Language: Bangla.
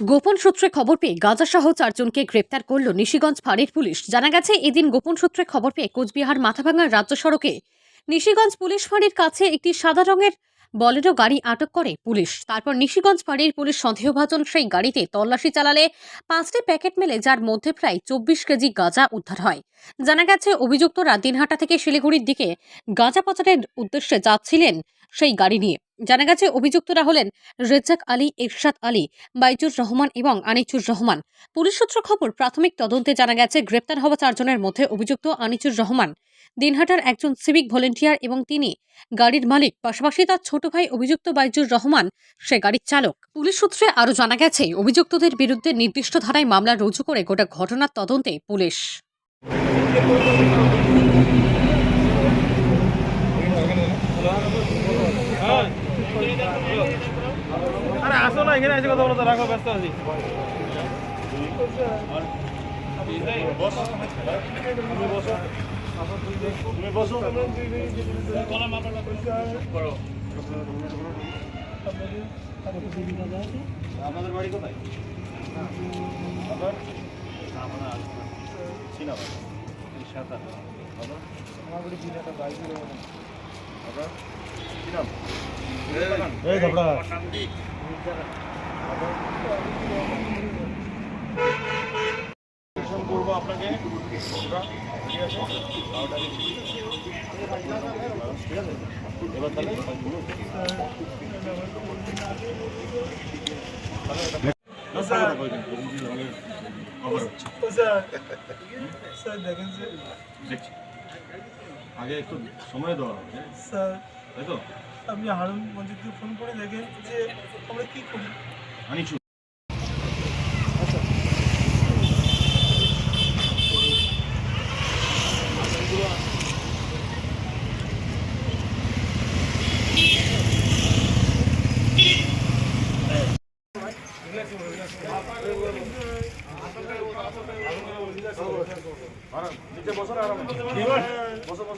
গোপন সূত্রে খবর পেয়ে গাঁজাসহ চারজনকে গ্রেপ্তার করল নিশিগঞ্জ ফাঁড়ির পুলিশ। জানা গেছে, এদিন গোপন সূত্রে খবর পেয়ে কোচবিহার মাথাভাঙার রাজ্য সড়কে নিশিগঞ্জ পুলিশ ফাঁড়ির কাছে একটি সাদা রঙের বলেরো গাড়ি আটক করে পুলিশ। তারপর নিশিগঞ্জ ফাঁড়ির পুলিশ সন্দেহভাজন সেই গাড়িতে তল্লাশি চালালে পাঁচটি প্যাকেট মেলে, যার মধ্যে প্রায় চব্বিশ কেজি গাঁজা উদ্ধার হয়। জানা গেছে, অভিযুক্তরা দিনহাটা থেকে শিলিগুড়ির দিকে গাঁজা পাচারের উদ্দেশ্যে যাচ্ছিলেন সেই গাড়ি নিয়ে। জানা গেছে, অভিযুক্তরা হলেন রেজাক আলী ইরশাদ আলী, বাইজুর রহমান এবং আনিচুর রহমান। পুলিশ সূত্র খবর, প্রাথমিক তদন্তে জানা গেছে, গ্রেপ্তার হওয়া চারজনের মধ্যে অভিযুক্ত আনিচুর রহমান, দিনহাটার একজন সিভিক ভলেন্টিয়ার এবং তিনি গাড়ির মালিক। পাশাপাশি তার ছোট ভাই অভিযুক্ত বাইজুর রহমান, সে গাড়ির চালক। পুলিশ সূত্রে আরও জানা গেছে, অভিযুক্তদের বিরুদ্ধে নির্দিষ্ট ধারায় মামলা রুজু করে গোটা ঘটনার তদন্তে পুলিশ। এখানে এসে কথা বলতে রাখো, ব্যস্ত আছি। তুমি বসো আপনাদের বাড়ি কোথায়? চিনা সাঁতার আমার বাড়ি করব আপনাকে। এবার তাহলে দেখেন দেখছি। আগে একটু সময় দেওয়া হবে হ্যাঁ? স্যার তাই তো? আপনি হারুন মজিদকে ফোন করে দেখেন যে আমরা কি করি আনিছু নিচে বসো বসো।